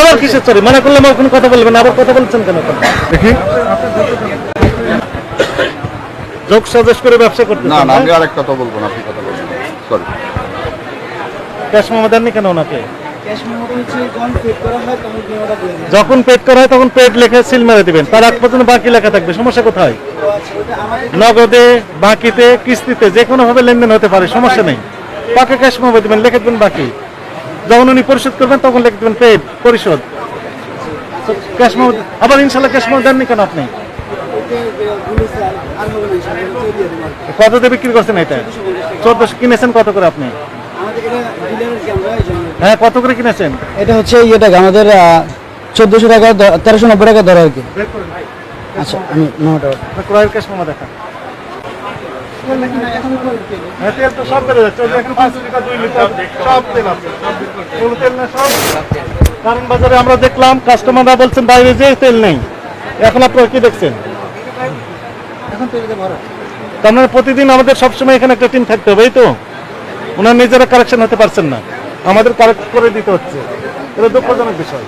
আবার কিসের চুরি? মনে করলাম আমার কোনো কথা বলবেন আবার কথা বলছেন কেন দেখি। যোগ সাজেশ করে ব্যবসা করতে না না আমি আরেক কথা বলব না আপনি কথা বলবেন সরি ক্যাশ মোহাম্মদ দেননি কেন ওনাকে? ক্যাশ মেমোটা হচ্ছে যখন পেড করা হয় তখন পেড করা হয় তখন পেড লিখে সিল মেরে দিবেন। তার আগ পর্যন্ত বাকি লেখা থাকবে সমস্যা কোথায়? আচ্ছা নগদে বাকিতে কিস্তিতে যে কোনো ভাবে লেনদেন হতে পারে সমস্যা নেই। পাকা ক্যাশ মোবাইল দিবেন লিখে দেবেন বাকি। যখন উনি পরিশোধ করবেন তখন লিখে দেবেন পেড পরিশোধ। ক্যাশ মোবাইল আবার ইনশাল্লাহ ক্যাশ মোবাইল দেননি কেন আপনি? ওকে বলেছে আর আর হবে না ইনশাআল্লাহ দিয়ে দিয়ে দেবো কত দিয়ে বিক্রি করছেন এটা? চোদ্দশো কিনেছেন কত করে আপনি? হ্যাঁ কত করে কিনেছেন? এটা হচ্ছে ইয়েটা আমাদের চোদ্দোশো টাকা তেরোশো নব্বই টাকা দর আর কি। আচ্ছা আমি ক্রয়ের ক্যাশ মোমা দেখা তেল তো সব বেড়ে যাচ্ছে। এখন পাঁচ লিটার, দুই লিটার, সব তেল আছে। কোনো তেল নেই, সব। কারণ বাজারে আমরা দেখলাম কাস্টমাররা বলছেন বাইরে যে তেল নেই। এখন আপনারা কি দেখছেন? এখন তো ভরা। তার মানে প্রতিদিন আমাদের সবসময় এখানে একটা টিম থাকতে হবে এই তো? ওনার নিজেরা কারেকশন হতে পারছেন না। আমাদের কারেক্ট করে দিতে হচ্ছে। এটা দুঃখজনক বিষয়।